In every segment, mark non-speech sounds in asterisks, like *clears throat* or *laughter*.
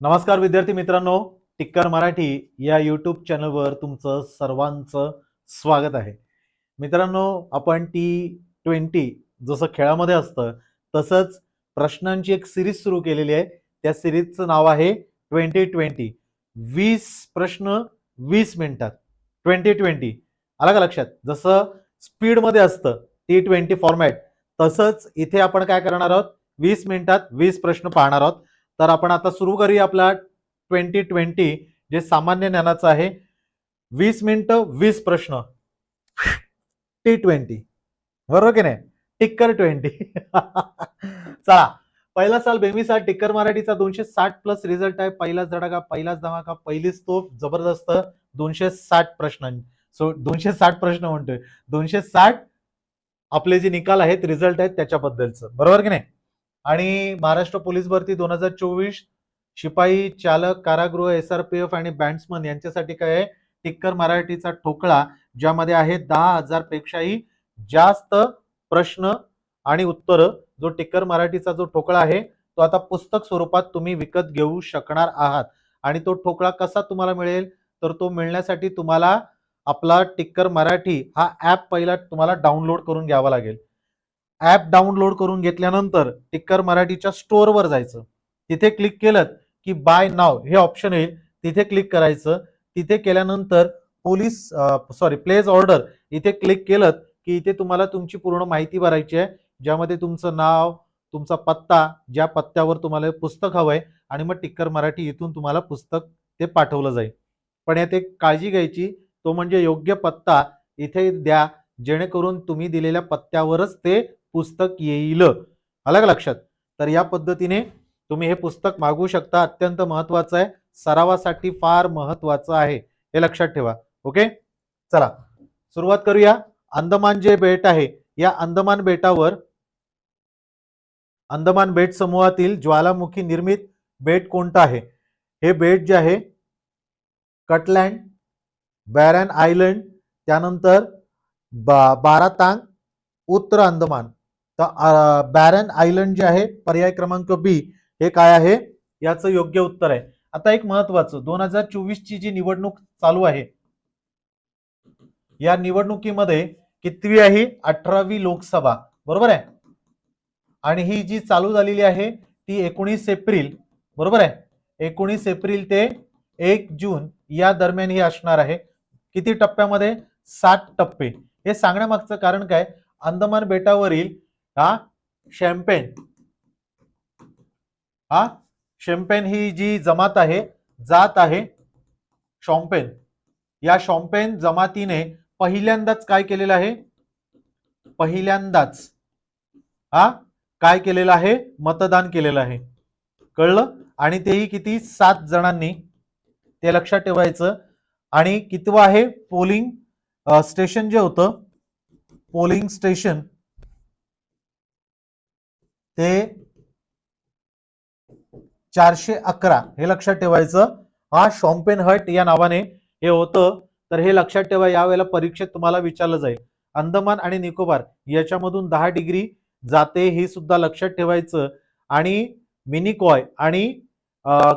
नमस्कार विद्यार्थी मित्रांनो टिक्कर मराठी या यूट्यूब चॅनलवर तुमचं सर्वांचं स्वागत आहे. मित्रांनो आपण टी ट्वेंटी जसं खेळामध्ये असतं तसंच प्रश्नांची एक सिरीज सुरू केलेली आहे. त्या सिरीजचं नाव आहे ट्वेंटी ट्वेंटी वीस प्रश्न वीस मिनिटात. ट्वेंटी ट्वेंटी आला का लक्षात? जसं स्पीडमध्ये असतं टी ट्वेंटी फॉर्मॅट तसंच इथे आपण काय करणार आहोत? वीस मिनिटात वीस प्रश्न पाहणार आहोत. तर आपण आता सुरू करूया आपला ट्वेंटी ट्वेंटी जे सामान्य ज्ञानाचं आहे. वीस मिनिटं वीस प्रश्न. T twenty. बरोबर की नाही? टिक्कर ट्वेंटी. *laughs* चला पहिला साल बेमिसाल टिक्कर मराठीचा दोनशे साठ प्लस रिझल्ट आहे. पहिलाच धडाका पहिलाच धमाका पहिलीच तोफ जबरदस्त. दोनशे साठ प्रश्न. सो दोनशे साठ प्रश्न म्हणतोय. दोनशे साठ आपले जे निकाल आहेत रिझल्ट आहेत त्याच्याबद्दलचं. बरोबर की नाही? आणि महाराष्ट्र पोलीस भरती दोन हजार चोवीस शिपाई चालक कारागृह एस आर पी एफ आणि बँड्समन यांच्यासाठी काय आहे? टिक्कर मराठीचा ठोकळा ज्यामध्ये आहे दहा हजार पेक्षाही जास्त प्रश्न आणि उत्तर. जो टिक्कर मराठीचा जो ठोकळा आहे तो आता पुस्तक स्वरूपात तुम्ही विकत घेऊ शकणार आहात. आणि तो ठोकळा कसा तुम्हाला मिळेल? तर तो मिळण्यासाठी तुम्हाला आपला टिक्कर मराठी हा ऍप पहिला तुम्हाला डाउनलोड करून घ्यावा लागेल. ऍप डाउनलोड करून घेतल्यानंतर टिक्कर मराठीच्या स्टोअरवर जायचं. तिथे क्लिक केलं की बाय नाव हे ऑप्शन येईल. तिथे क्लिक करायचं. तिथे केल्यानंतर पोलीस सॉरी प्लेस ऑर्डर इथे क्लिक केलं की इथे तुम्हाला तुमची पूर्ण माहिती भरायची आहे. ज्यामध्ये तुमचं नाव तुमचा पत्ता ज्या पत्त्यावर तुम्हाला हे पुस्तक आहे आणि मग टिक्कर मराठी इथून तुम्हाला पुस्तक ते पाठवलं जाईल. पण यात एक काळजी घ्यायची तो म्हणजे योग्य पत्ता इथे द्या. जेणेकरून तुम्ही दिलेल्या पत्त्यावरच ते पुस्तक येईल. आलं का लक्षात. तर या पद्धतीने तुम्ही हे पुस्तक मागू शकता. अत्यंत महत्वाचं आहे. सरावासाठी फार महत्वाचं आहे. हे लक्षात ठेवा. ओके? चला. सुरुवात करूया. अंदमान जे बेट आहे या अंदमान बेटावर अंदमान बेट समूहातील ज्वालामुखी निर्मित बेट कोणतं आहे? हे बेट जे आहे कटलँड बॅरन आयलंड त्यानंतर बा बारातांग उत्तर अंदमान. तर बॅरन आयलंड जे आहे पर्याय क्रमांक बी हे काय आहे? याचं योग्य उत्तर आहे. आता एक महत्वाचं दोन हजार चोवीस ची जी निवडणूक चालू आहे या निवडणुकीमध्ये कितवी आहे? अठरावी लोकसभा बरोबर आहे? आणि ही जी चालू झालेली आहे ती एकोणीस एप्रिल बरोबर आहे? एकोणीस एप्रिल ते एक जून या दरम्यान ही असणार आहे. किती टप्प्यामध्ये? सात टप्पे. हे सांगण्यामागचं कारण काय? अंदमान बेटावरील हा? शॅम्पेन हा? शॅम्पेन ही जी जमात आहे जात आहे शॉम्पेन या शॉम्पेन जमातीने पहिल्यांदाच काय केलेलं आहे? पहिल्यांदाच. हा? काय केलेलं आहे? मतदान केलेलं आहे. कळलं? आणि तेही किती? सात जणांनी. ते लक्षात ठेवायचं. आणि कितवं आहे? पोलिंग स्टेशन जे होतं पोलिंग स्टेशन ते चारशे अकरा हे लक्षात ठेवायचं. हा शॉम्पेन हट या नावाने हे होतं. तर हे लक्षात ठेवा यावेळेला परीक्षेत तुम्हाला विचारलं जाईल. अंदमान आणि निकोबार याच्यामधून दहा डिग्री जाते हे सुद्धा लक्षात ठेवायचं. आणि मिनिकॉय आणि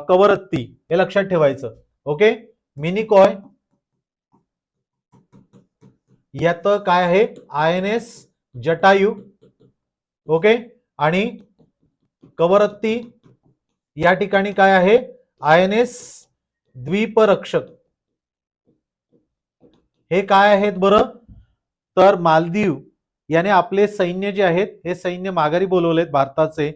कवरत्ती हे लक्षात ठेवायचं. ओके? मिनिकॉय यात काय आहे? I N S Jatayu. Okay? आणि कवरत्ती या ठिकाणी काय आहे? I N S Dweeprakshak. हे काय आहेत बरं? तर मालदीव याने आपले सैन्य जे आहेत हे सैन्य माघारी बोलवलेत भारताचे.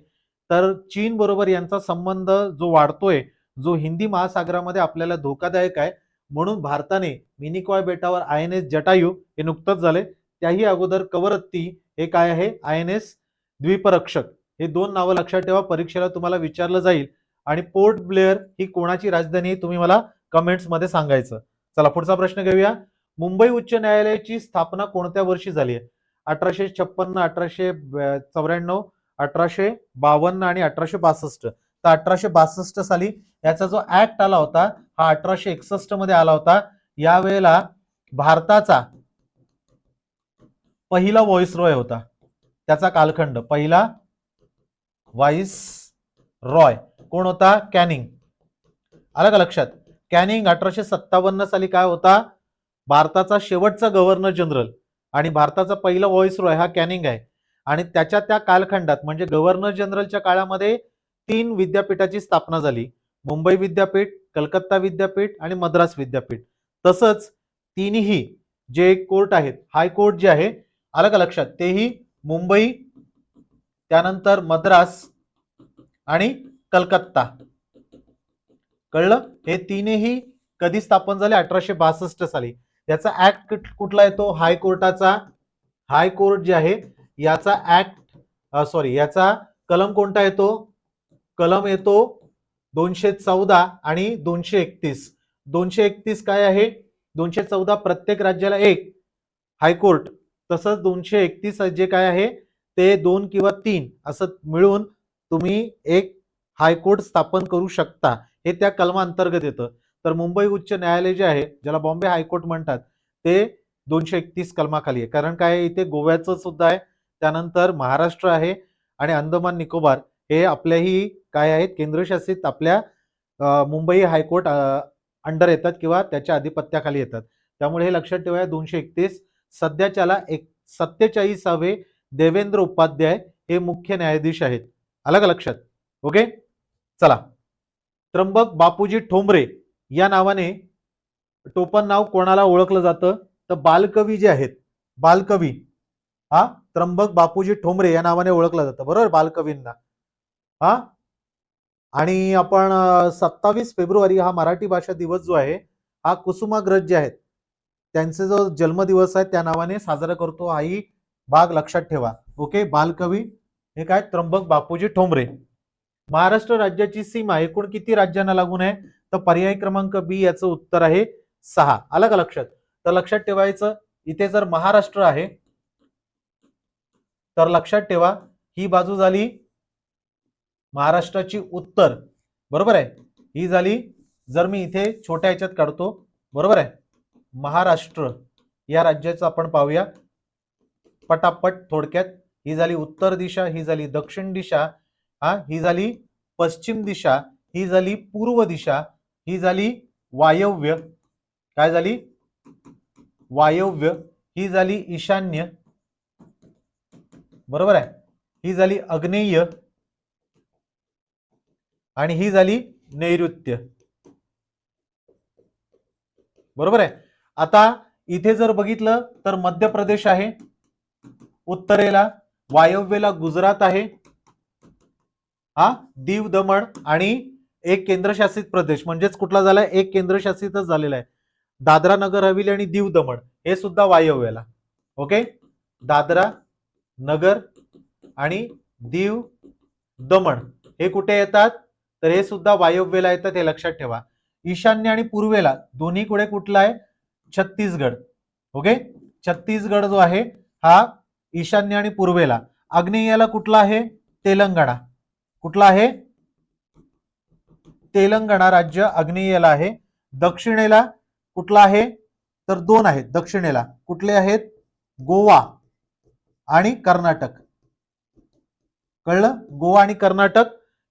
तर चीन बरोबर यांचा संबंध जो वाढतोय जो हिंदी महासागरामध्ये आपल्याला धोकादायक आहे म्हणून भारताने मिनिकॉय बेटावर आय एन एस जटायू हे नुकतंच झाले. त्याही अगोदर कवरत्ती हे काय आहे? I N S Dweeprakshak. हे दोन नावं लक्षात ठेवा परीक्षेला तुम्हाला विचारलं जाईल आणि पोर्ट ब्लेअर ही कोणाची राजधानी आहे तुम्ही मला कमेंट्समध्ये सांगायचं. चला पुढचा प्रश्न घेऊया. मुंबई उच्च न्यायालयाची स्थापना कोणत्या वर्षी झाली आहे? अठराशे छप्पन्न अठराशे चौऱ्याण्णव अठराशे बावन्न आणि अठराशे बासष्ट. तर अठराशे बासष्ट साली याचा जो ऍक्ट आला होता हा अठराशे एकसष्टमध्ये आला होता. यावेळेला भारताचा पहिला व्हॉइस रॉय होता. त्याचा कालखंड. पहिला वाईस रॉय. कोण होता? कॅनिंग. आलं का लक्षात? कॅनिंग अठराशे सत्तावन्न साली काय होता? भारताचा शेवटचा गव्हर्नर जनरल आणि भारताचा पहिला व्हॉइस रॉय हा कॅनिंग आहे. आणि त्याच्या त्या कालखंडात म्हणजे गव्हर्नर जनरलच्या काळामध्ये तीन विद्यापीठाची स्थापना झाली. मुंबई विद्यापीठ कलकत्ता विद्यापीठ आणि मद्रास विद्यापीठ. तसंच तिन्ही जे कोर्ट आहेत हायकोर्ट जे आहे आलं का लक्षात? तेही मुंबई त्यानंतर मद्रास आणि कलकत्ता. कळलं? हे तीनही कधी स्थापन झाले? अठराशे बासष्ट साली. याचा ऍक्ट कुठला येतो? हायकोर्टाचा. हायकोर्ट जे आहे याचा ऍक्ट सॉरी याचा कलम कोणता येतो? कलम येतो दोनशे चौदा आणि दोनशे एकतीस. दोनशे एकतीस काय आहे? दोनशे चौदा प्रत्येक राज्याला एक. हायकोर्ट. तसंच दोनशे एकतीस जे काय आहे ते दोन किंवा तीन असं मिळून तुम्ही एक हायकोर्ट स्थापन करू शकता. हे त्या कलमाअंतर्गत येतं. तर मुंबई उच्च न्यायालय जे आहे ज्याला बॉम्बे हायकोर्ट म्हणतात ते दोनशे एकतीस कलमाखाली आहे. कारण काय आहे, इथे गोव्याचं सुद्धा आहे त्यानंतर महाराष्ट्र आहे आणि अंदमान निकोबार हे आपल्याही काय आहेत केंद्रशासित आपल्या मुंबई हायकोर्ट अंडर येतात किंवा त्याच्या अधिपत्याखाली येतात. त्यामुळे हे लक्षात ठेवा दोनशे एकतीस सध्याच्याला एक सत्तेचाळीसावे देवेंद्र उपाध्याय हे मुख्य न्यायाधीश आहेत. आलं का लक्षात? ओके? चला. त्र्यंबक बापूजी ठोंबरे या नावाने टोपण नाव कोणाला ओळखलं जातं? तर बालकवी जे आहेत बालकवी हा? त्र्यंबक बापूजी ठोंबरे या नावाने ओळखलं जातं. बरोबर? बालकवींना. हा? आणि आपण सत्तावीस फेब्रुवारी हा मराठी भाषा दिवस जो आहे हा कुसुमाग्रज जे आहेत त्यांचा जो जन्मदिवस आहे त्या नावाने साजरा करतो. हाही भाग लक्षात ठेवा. ओके? बालकवी हे काय? त्र्यंबक बापूजी ठोंबरे. महाराष्ट्र राज्याची सीमा एकूण किती राज्यांना लागून आहे? तर पर्याय क्रमांक बी याचं उत्तर आहे सहा. आलं का लक्षात? तर लक्षात ठेवायचं इथे जर महाराष्ट्र आहे तर लक्षात ठेवा ही बाजू झाली महाराष्ट्राची उत्तर. बरोबर आहे? ही झाली जर मी इथे छोट्या ह्याच्यात काढतो बरोबर आहे? महाराष्ट्र या राज्याचं आपण पाहूया. पटापट थोडक्यात ही झाली उत्तर दिशा ही झाली दक्षिण दिशा हा ही झाली पश्चिम दिशा ही झाली पूर्व दिशा ही झाली वायव्य. काय झाली? वायव्य. ही झाली ईशान्य. बरोबर आहे? ही झाली अग्नेय आणि ही झाली नैऋत्य. बरोबर आहे? आता इथे जर बघितलं तर मध्य प्रदेश आहे उत्तरेला वायव्येला गुजरात आहे हा दीव दमण आणि एक केंद्रशासित प्रदेश म्हणजेच कुठला झालाय? एक केंद्रशासितच झालेला आहे. दादरा नगर हवेली आणि दीव दमण हे सुद्धा वायव्येला. ओके? दादरा नगर आणि दीव दमण हे कुठे येतात? तर हे सुद्धा वायव्येला येतात हे लक्षात ठेवा. ईशान्य आणि पूर्वेला दोन्ही कुठे कुठला आहे? छत्तीसगड. ओके छत्तीसगड जो आहे हा ईशान्य आणि पूर्वेला. आग्नेयाला कुठला आहे? तेलंगणा. कुठला आहे? तेलंगणा राज्य आग्नेयला आहे. दक्षिणेला कुठला आहे? तर दोन आहेत दक्षिणेला. कुठले आहेत? गोवा आणि कर्नाटक. कळलं? गोवा आणि कर्नाटक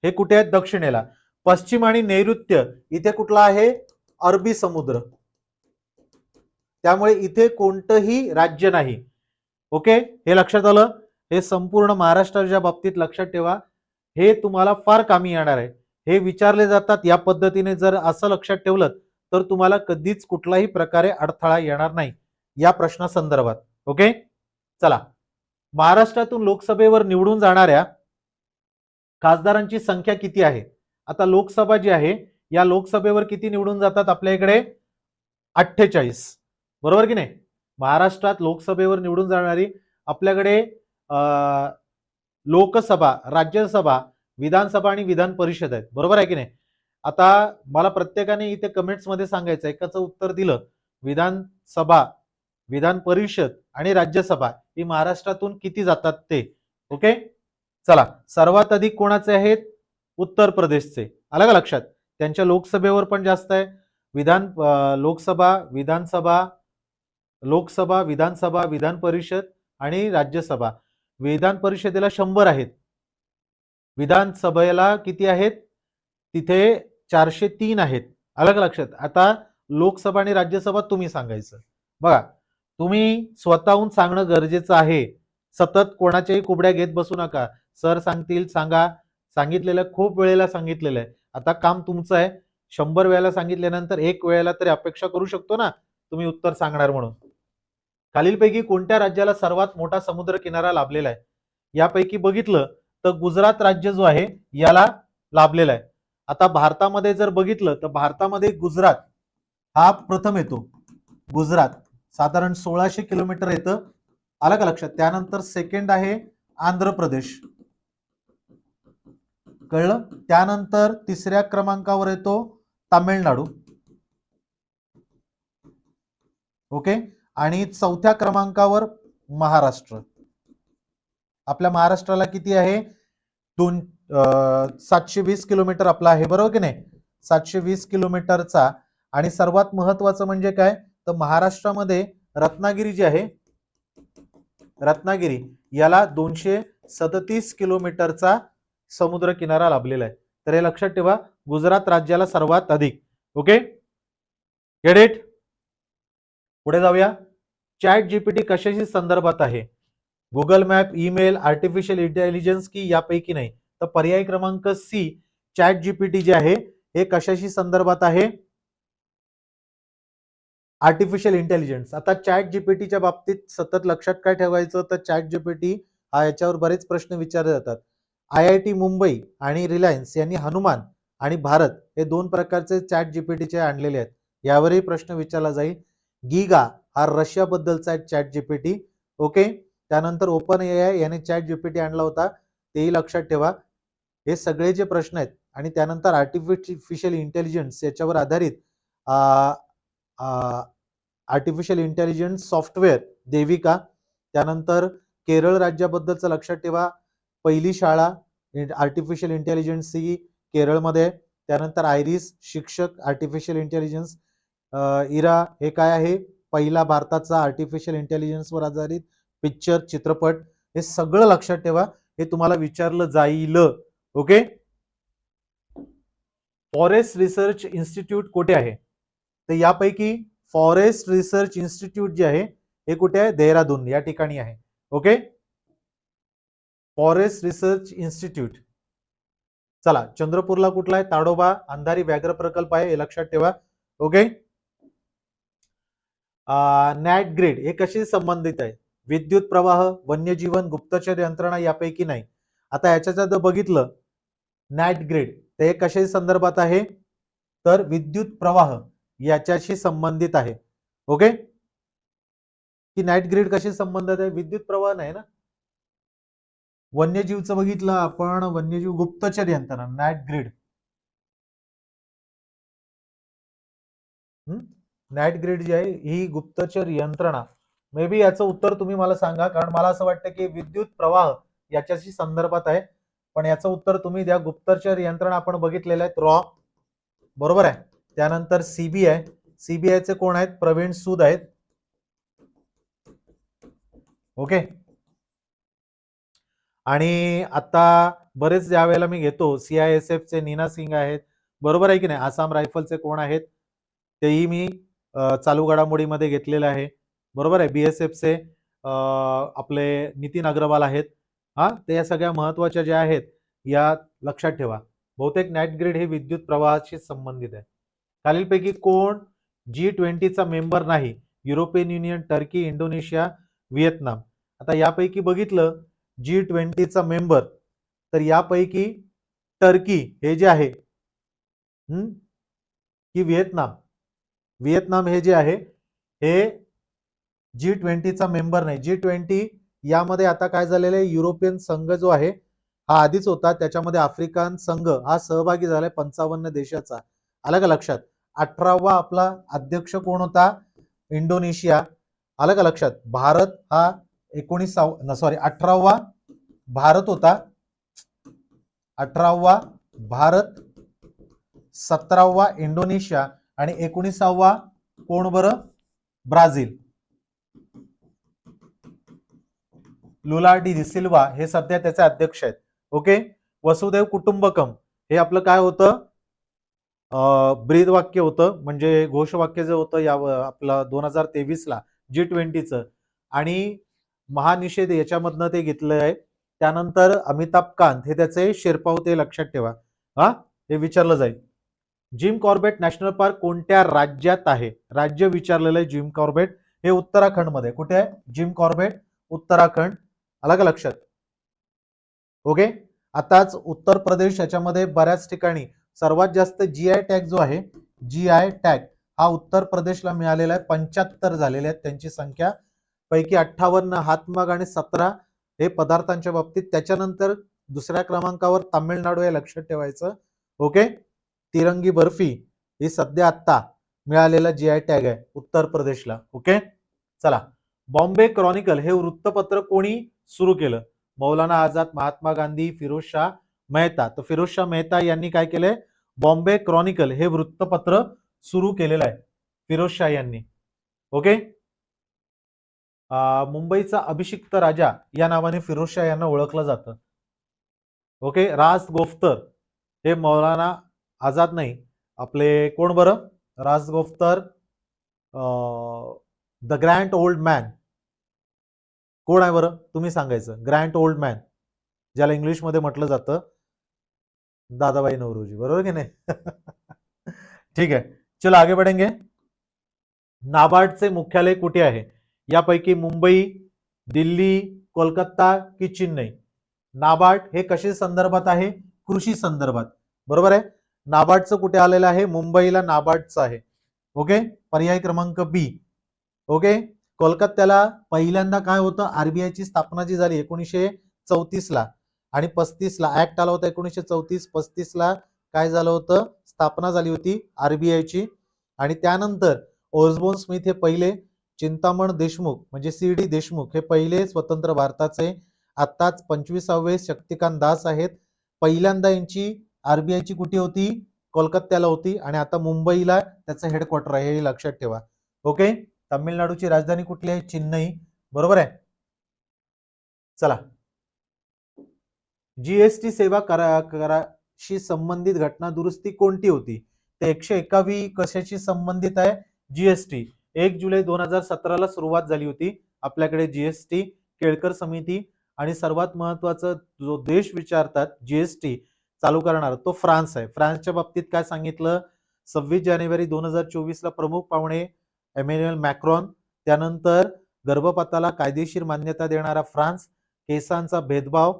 हे कुठे आहेत? दक्षिणेला. पश्चिम आणि नैऋत्य इथे कुठला आहे? अरबी समुद्र. त्यामुळे इथे कोणतंही राज्य नाही. ओके? हे लक्षात आलं? हे संपूर्ण महाराष्ट्राच्या बाबतीत लक्षात ठेवा. हे तुम्हाला फार कामी येणार आहे. हे विचारले जातात या पद्धतीने जर असं लक्षात ठेवलं तर तुम्हाला कधीच कुठलाही प्रकारे अडथळा येणार नाही. या प्रश्नासंदर्भात. ओके? चला. महाराष्ट्रातून लोकसभेवर निवडून जाणाऱ्या खासदारांची संख्या किती आहे? आता लोकसभा जी आहे या लोकसभेवर किती निवडून जातात आपल्या इकडे? अठ्ठेचाळीस. बरोबर की नाही? महाराष्ट्रात लोकसभेवर निवडून जाणारी आपल्याकडे लोकसभा राज्यसभा विधानसभा आणि विधान परिषद आहेत. बरोबर आहे की नाही? आता मला प्रत्येकाने इथे कमेंट्समध्ये सांगायचं एकाचं उत्तर दिलं विधानसभा विधान परिषद आणि राज्यसभा ही महाराष्ट्रातून किती जातात ते? ओके? चला सर्वात अधिक कोणाचे आहेत? उत्तर प्रदेशचे. आलं का लक्षात? त्यांच्या लोकसभेवर पण जास्त आहे. विधान लोकसभा विधानसभा लोकसभा विधानसभा विधान परिषद आणि राज्यसभा. विधान परिषदेला शंभर आहेत. विधानसभेला किती आहेत? तिथे चारशे तीन आहेत. अलग लक्षात. आता लोकसभा आणि राज्यसभा तुम्ही सांगायचं. बघा तुम्ही स्वतःहून सांगणं गरजेचं आहे. सतत कोणाच्याही कुबड्या घेत बसू नका. सर सांगतील सांगा. सांगितलेलं खूप वेळेला सांगितलेलं आहे. आता काम तुमचं आहे. शंभर वेळेला सांगितल्यानंतर एक वेळेला तरी अपेक्षा करू शकतो ना? तुम्ही उत्तर सांगणार म्हणून. खालीलपैकी कोणत्या राज्याला सर्वात मोठा समुद्र किनारा लाभलेला आहे? यापैकी बघितलं तर गुजरात राज्य जो आहे याला लाभलेला आहे. आता भारतामध्ये जर बघितलं तर भारतामध्ये गुजरात हा प्रथम येतो. गुजरात साधारण सोळाशे किलोमीटर येतं. आलं का लक्षात? त्यानंतर सेकंड आहे आंध्र प्रदेश. कळलं? त्यानंतर तिसऱ्या क्रमांकावर येतो तामिळनाडू. ओके? आणि चौथ्या क्रमांकावर महाराष्ट्र. आपल्या महाराष्ट्राला किती आहे? दोन सातशे वीस किलोमीटर आपला आहे बरोबर की नाही? सातशे वीस किलोमीटरचा. आणि सर्वात महत्वाचं म्हणजे काय? तर महाराष्ट्रामध्ये रत्नागिरी जी आहे रत्नागिरी याला दोनशे सदतीस किलोमीटरचा समुद्र किनारा लाभलेला आहे. तर हे लक्षात ठेवा गुजरात राज्याला सर्वात अधिक. ओके? गेट पुढे जाऊया. चॅट जीपीटी कशाशी संदर्भात आहे? Google map email artificial intelligence की यापैकी नाही? तर पर्याय क्रमांक सी चॅट जीपीटी जे आहे हे कशाशी संदर्भात आहे? Artificial intelligence. आता चॅट जीपीटीच्या बाबतीत सतत लक्षात काय ठेवायचं? तर चॅट जीपीटी हा याच्यावर बरेच प्रश्न विचारले जातात. आय आय टी मुंबई आणि रिलायन्स यांनी हनुमान आणि भारत हे दोन प्रकारचे चॅट जीपीटीचे आणलेले आहेत. यावरही प्रश्न विचारला जाईल. गिगा हा रशियाबद्दलचा आहे chat G P T. Okay? त्यानंतर ओपन ए आय याने चॅट जीपीटी आणला होता. तेही लक्षात ठेवा. हे सगळे जे प्रश्न आहेत आणि त्यानंतर आर्टिफिशियल इंटेलिजन्स याच्यावर आधारित आर्टिफिशियल इंटेलिजन्स सॉफ्टवेअर देविका त्यानंतर केरळ राज्याबद्दलचं लक्षात ठेवा. पहिली शाळा आर्टिफिशियल इंटेलिजन्स ही केरळमध्ये. आहे. त्यानंतर आयरिस शिक्षक आर्टिफिशियल इंटेलिजन्स इरा हे काय आहे? पहिला भारताचा आर्टिफिशियल इंटेलिजन्सवर आधारित पिक्चर चित्रपट हे सगळं लक्षात ठेवा. हे तुम्हाला विचारलं जाईल. ओके फॉरेस्ट रिसर्च इन्स्टिट्यूट कुठे आहे? तर यापैकी फॉरेस्ट रिसर्च इन्स्टिट्यूट जे आहे हे कुठे आहे? देहरादून या ठिकाणी आहे. ओके फॉरेस्ट रिसर्च इन्स्टिट्यूट चला चंद्रपूरला कुठला आहे? ताडोबा अंधारी व्याघ्र प्रकल्प आहे हे लक्षात ठेवा. ओके नॅट ग्रिड हे कशी संबंधित आहे? विद्युत प्रवाह वन्यजीवन गुप्तचर यंत्रणा यापैकी नाही. आता याच्यात जर बघितलं नॅट ग्रिड ते कशा संदर्भात आहे? तर विद्युत प्रवाह याच्याशी संबंधित आहे. ओके की नाईट ग्रिड कशी संबंधित आहे? विद्युत प्रवाह नाही ना? वन्यजीवचं बघितलं आपण वन्यजीव गुप्तचर यंत्रणा नाईट ग्रिड नाईट ग्रीड जी आहे ही गुप्तचर यंत्रणा. मे बी याचं उत्तर तुम्ही मला सांगा कारण मला असं वाटतं की विद्युत प्रवाह याच्याशी संदर्भात आहे. पण याचं उत्तर तुम्ही द्या गुप्तचर यंत्रणा आपण बघितलेल्या आहेत रॉ. बरोबर आहे? त्यानंतर सीबीआय सीबीआयचे कोण आहेत? प्रवीण सूद आहेत. ओके आणि आता बरेच ज्या वेळेला मी घेतो सीआयएसएफचे नीना सिंग आहेत. बरोबर आहे की नाही? आसाम रायफलचे कोण आहेत? तेही मी चालू घडामोडीमध्ये घेतलेलं आहे. बरोबर आहे? बीएसएफचे आपले नितीन अग्रवाल आहेत. हा ते या सगळ्या महत्त्वाच्या ज्या आहेत या लक्षात ठेवा. बहुतेक नॅट ग्रिड हे विद्युत प्रवाहाशी संबंधित आहे. खालीलपैकी कोण जी ट्वेंटीचा मेंबर नाही? European Union Turkey Indonesia Vietnam. आता यापैकी बघितलं जी ट्वेंटीचा मेंबर तर यापैकी टर्की हे जे आहे की व्हिएतनाम. व्हिएतनाम हे जे आहे हे जी ट्वेंटीचा मेंबर नाही. जी ट्वेंटी यामध्ये आता काय झालेलं आहे? युरोपियन संघ जो आहे हा आधीच होता. त्याच्यामध्ये आफ्रिकन संघ हा सहभागी झालाय पंचावन्न देशाचा. आलं का लक्षात? अठरावा आपला अध्यक्ष कोण होता? इंडोनेशिया. आलं का लक्षात? भारत हा एकोणीसावा सॉरी अठरावा भारत होता. अठरावा भारत सतरावा इंडोनेशिया. आणि एकोणीसावा कोण बरं? ब्राझील. लुला डी सिल्वा हे सध्या त्याचे अध्यक्ष आहेत. ओके? वसुदेव कुटुंबकम. हे आपलं काय होतं? ब्रीद वाक्य होतं. म्हणजे घोषवाक्य जे होतं या आपलं दोन हजार तेवीसला जी ट्वेंटीचं आणि महानिषेध याच्यामधनं ते घेतलं आहे त्यानंतर अमिताभ कांत. हे त्याचे शेर्पा होते लक्षात ठेवा. हा? हे विचारलं जाईल. जिम कॉर्बेट नॅशनल पार्क कोणत्या राज्यात आहे? राज्य विचारलेलं आहे जिम कॉर्बेट. हे उत्तराखंडमध्ये. कुठे आहे? Jim Corbett Uttarakhand. आला का लक्षात? ओके? आताच उत्तर प्रदेश याच्यामध्ये बऱ्याच ठिकाणी सर्वात जास्त जी आय टॅग जो आहे जी आय टॅग हा उत्तर प्रदेशला मिळालेला आहे. पंच्याहत्तर झालेले आहेत त्यांची संख्या. पैकी अठ्ठावन्न हातमाग आणि सतरा हे पदार्थांच्या बाबतीत. त्याच्यानंतर दुसऱ्या क्रमांकावर तामिळनाडू हे लक्षात ठेवायचं. ओके? तिरंगी बर्फी ही सध्या आत्ता मिळालेला जी आय टॅग आहे उत्तर प्रदेशला. ओके चला. बॉम्बे क्रॉनिकल हे वृत्तपत्र कोणी सुरू केलं? मौलाना आझाद महात्मा गांधी फिरोज शाह मेहता. तर फिरोज शाह मेहता यांनी काय केलंय? बॉम्बे क्रॉनिकल हे वृत्तपत्र सुरू केलेलं आहे फिरोज शाह यांनी. ओके मुंबईचा अभिषिक्त राजा या नावाने फिरोज शाह यांना ओळखलं जातं. ओके राज गोफ्तर हे मौलाना आझाद नाही. आपले कोण बरं? Rast Goftar the grand old man कोण आहे बरं? तुम्ही सांगायचं. ग्रँड ओल्ड मॅन ज्याला इंग्लिशमध्ये म्हटलं जातं. दादाबाई नवरोजी. बरोबर की नाही? *laughs* ठीक आहे. चलो आगे बढ़ेंगे. नाबार्डचे मुख्यालय कुठे आहे? यापैकी मुंबई दिल्ली कोलकाता की चेन्नई? नाबार्ड हे कशे संदर्भात आहे? कृषी संदर्भात. बरोबर आहे? नाबार्डचं कुठे आलेलं आहे? मुंबईला नाबार्डचं आहे. ओके? पर्याय क्रमांक बी. ओके? कोलकात्याला पहिल्यांदा काय होतं? आरबीआयची स्थापना जी झाली एकोणीसशे चौतीसला आणि पस्तीसला ऍक्ट आला होता एकोणीसशे चौतीस पस्तीसला काय झालं होतं? स्थापना झाली होती आरबीआयची आणि त्यानंतर ओर्सबोन स्मिथ हे पहिले चिंतामण देशमुख म्हणजे सी डी देशमुख हे पहिले स्वतंत्र भारताचे आत्ताच पंचवीसावे शक्तिकांत दास आहेत. पहिल्यांदा यांची आरबीआयची कुठे होती? कोलकात्याला होती. आणि आता मुंबईला त्याचं हेडक्वार्टर आहे. हे लक्षात ठेवा. ओके तामिळनाडूची राजधानी कुठली आहे? चेन्नई. बरोबर आहे? चला. जीएसटी सेवा करा कराशी संबंधित घटना दुरुस्ती कोणती होती? ते एकशे एकावी कशाशी संबंधित आहे? जीएसटी एक जुलै दोन हजार सतराला सुरुवात झाली होती. आपल्याकडे जीएसटी केळकर समिती आणि सर्वात महत्वाचं जो देश विचारतात जीएसटी चालू करणार. तो फ्रान्स आहे. फ्रान्सच्या बाबतीत काय सांगितलं? सव्वीस जानेवारी दोन हजार चोवीसला प्रमुख पाहुणे एमॅन्युअल मॅक्रॉन त्यानंतर गर्भपाताला कायदेशीर मान्यता देणारा फ्रान्स केसांचा भेदभाव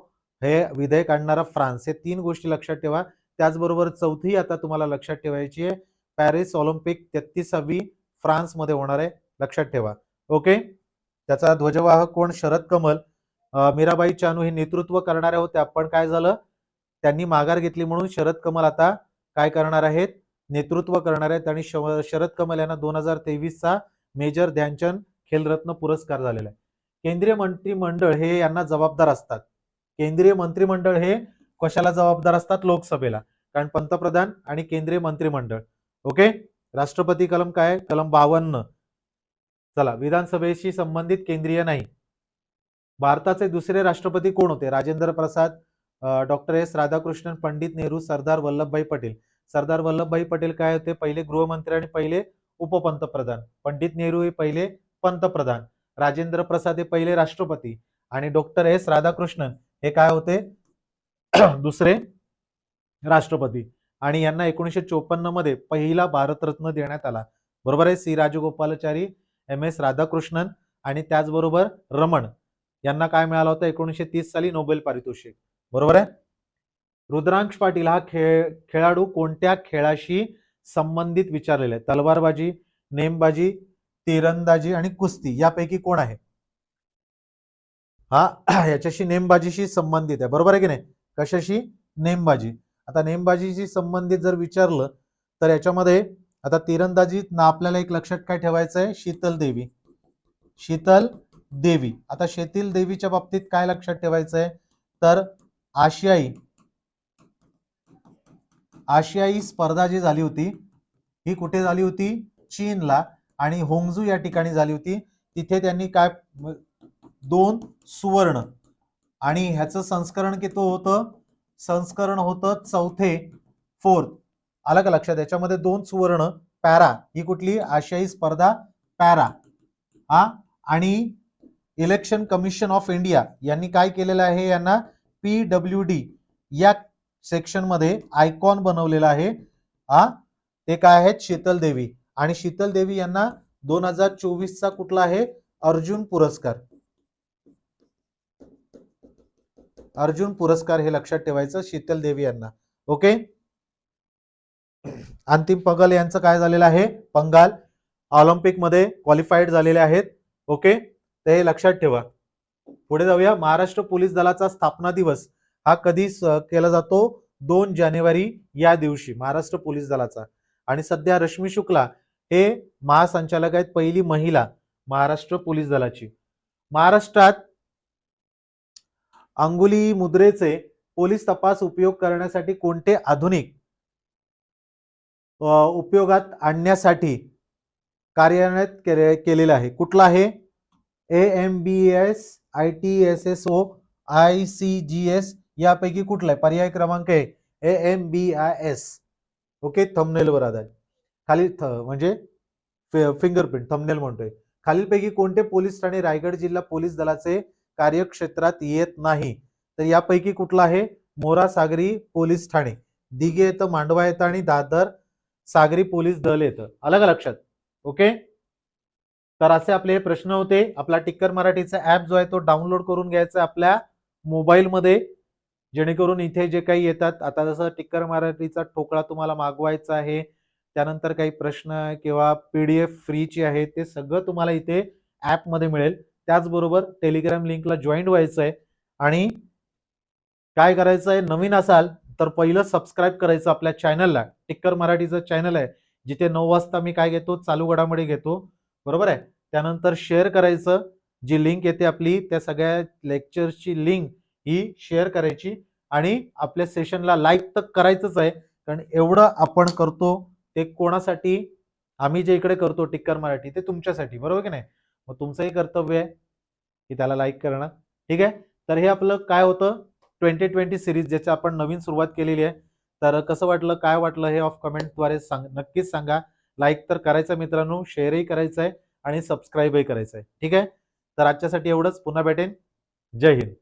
हे विधेयक आणणारा फ्रान्स. हे तीन गोष्टी लक्षात ठेवा. त्याचबरोबर चौथी आता तुम्हाला लक्षात ठेवायची आहे. पॅरिस ऑलिम्पिक तेहतीसावी फ्रान्समध्ये होणार आहे. लक्षात ठेवा. ओके? त्याचा ध्वजवाहक कोण? शरद कमल. मीराबाई चानू हे नेतृत्व करणारे होते. आपण काय झालं? त्यांनी माघार घेतली म्हणून शरद कमल आता काय करणार आहेत? नेतृत्व करणार आहेत आणि शरद कमल यांना दोन हजार तेवीसचा मेजर ध्यानचंद खेलरत्न पुरस्कार झालेला आहे. केंद्रीय मंत्रिमंडळ हे यांना जबाबदार असतात. केंद्रीय मंत्रिमंडळ हे कशाला जबाबदार असतात? लोकसभेला. कारण पंतप्रधान आणि केंद्रीय मंत्रिमंडळ. ओके? राष्ट्रपती कलम काय? कलम बावन्न. चला विधानसभेशी संबंधित केंद्रीय नाही. भारताचे दुसरे राष्ट्रपती कोण होते? Rajendra Prasad doctor S Radhakrishnan Pandit Nehru Sardar Vallabhbhai Patel. सरदार वल्लभभाई पटेल काय होते? पहिले गृहमंत्री आणि पहिले उपपंतप्रधान. पंडित नेहरू हे पहिले पंतप्रधान. राजेंद्र प्रसाद हे पहिले राष्ट्रपती. आणि डॉक्टर एस राधाकृष्णन हे काय होते? *clears throat* दुसरे राष्ट्रपती. आणि यांना एकोणीसशे चोपन्नमध्ये पहिला भारतरत्न देण्यात आला. बरोबर आहे? C. Rajagopalachari M. S. Radhakrishnan आणि त्याचबरोबर रमण. यांना काय मिळाला होता? एकोणीसशे तीस साली नोबेल पारितोषिक. बरोबर आहे? रुद्रांश पाटील हा खेळ खेळाडू कोणत्या खेळाशी संबंधित विचारलेला? आहे तलवारबाजी नेमबाजी तिरंदाजी आणि कुस्ती यापैकी कोण आहे? हा *clears throat* याच्याशी नेमबाजीशी संबंधित आहे. बरोबर आहे की नाही? कशाशी? नेमबाजी. आता नेमबाजीशी संबंधित जर विचारलं तर याच्यामध्ये आता तिरंदाजीत ना आपल्याला एक लक्षात काय ठेवायचं आहे? शीतल देवी. शीतल देवी. आता शेतील देवीच्या बाबतीत काय लक्षात ठेवायचं आहे? तर आशियाई आशियाई स्पर्धा जी झाली होती ही कुठे झाली होती? चीनला. आणि होंगजू या ठिकाणी झाली होती. तिथे त्यांनी काय दोन सुवर्ण. आणि ह्याचं संस्करण किती होतं? संस्करण होतं चौथे फोर्थ. आलं का लक्षात? याच्यामध्ये दोन सुवर्ण. पॅरा. ही कुठली? आशियाई स्पर्धा पॅरा. हा? आणि इलेक्शन कमिशन ऑफ इंडिया. यांनी काय केलेलं आहे? यांना पी डब्ल्यू डी या सेक्शनमध्ये आयकॉन बनवलेला आहे. हा ते काय आहेत? शीतल देवी. आणि शीतल देवी यांना दोन हजार चोवीसचा कुठला आहे? अर्जुन पुरस्कार. अर्जुन पुरस्कार हे लक्षात ठेवायचं शीतल देवी यांना. ओके अंतिम पंगल यांचं काय झालेलं आहे? पंगाल ऑलिम्पिकमध्ये क्वालिफाईड झालेले आहेत. ओके ते लक्षात ठेवा. पुढे जाऊया. महाराष्ट्र पोलीस दलाचा स्थापना दिवस हा कधी केला जातो? दोन जानेवारी या दिवशी महाराष्ट्र पोलीस दलाचा. आणि सध्या रश्मी शुक्ला हे महासंचालक आहेत पहिली महिला महाराष्ट्र पोलीस दलाची. महाराष्ट्रात अंगुली मुद्रेचे पोलीस तपास उपयोग करण्यासाठी कोणते आधुनिक उपयोगात आणण्यासाठी कार्यान्वित केले- केलेलं आहे? कुठला आहे? A M B S I T S S O I C G S यापैकी कुठला आहे पर्याय क्रमांक आहे A M B I S. Okay थंबनेलवर आधारित. खाली थ म्हणजे फिंगरप्रिंट थंबनेल म्हणतोय. खालीलपैकी कोणते पोलीस ठाणे रायगड जिल्हा पोलीस दलाचे कार्यक्षेत्रात येत नाही? तर यापैकी कुठला आहे? मोरा सागरी पोलीस ठाणे. दिघे येतं मांडवा येतं आणि दादर सागरी पोलीस दल येतं. आलं का लक्षात? ओके? तर असे आपले हे प्रश्न होते. आपला टिक्कर मराठीचा ऍप जो आहे तो डाउनलोड करून घ्यायचा आपल्या मोबाईलमध्ये जेणेकरून इथे जे काही येतात आता जसं टिक्कर मराठीचा ठोकळा तुम्हाला मागवायचा आहे त्यानंतर काही प्रश्न किंवा पीडीएफ फ्रीची आहे ते सगळं तुम्हाला इथे ॲपमध्ये मिळेल. त्याचबरोबर टेलिग्राम लिंकला जॉईन व्हायचं आहे आणि काय करायचं आहे नवीन असाल तर पहिलं सबस्क्राईब करायचं आपल्या चॅनलला टिक्कर मराठीचं चॅनल आहे. जिथे नऊ वाजता मी काय घेतो? चालू घडामोडी घेतो. बरोबर आहे? त्यानंतर शेअर करायचं. जी लिंक येते आपली त्या सगळ्या लेक्चर्सची लिंक ही शेअर करायची. आणि आपल्या सेशनला लाईक तर करायचंच आहे कारण एवढं आपण करतो ते कोणासाठी? आम्ही जे इकडे करतो टिक्कर मराठी ते तुमच्यासाठी बरोबर की नाही? मग तुमचंही कर्तव्य आहे की त्याला लाईक करणं. ठीक आहे? तर हे आपलं काय होतं? ट्वेंटी ट्वेंटी सिरीज ज्याची आपण नवीन सुरुवात केलेली आहे. तर कसं वाटलं? काय वाटलं? हे ऑफ कमेंटद्वारे सांग नक्कीच सांगा. लाईक तर करायचं मित्रांनो शेअरही करायचं आहे आणि सबस्क्राईबही करायचं आहे ठीक आहे? तर आजच्यासाठी एवढंच. पुन्हा भेटेन. जय हिंद.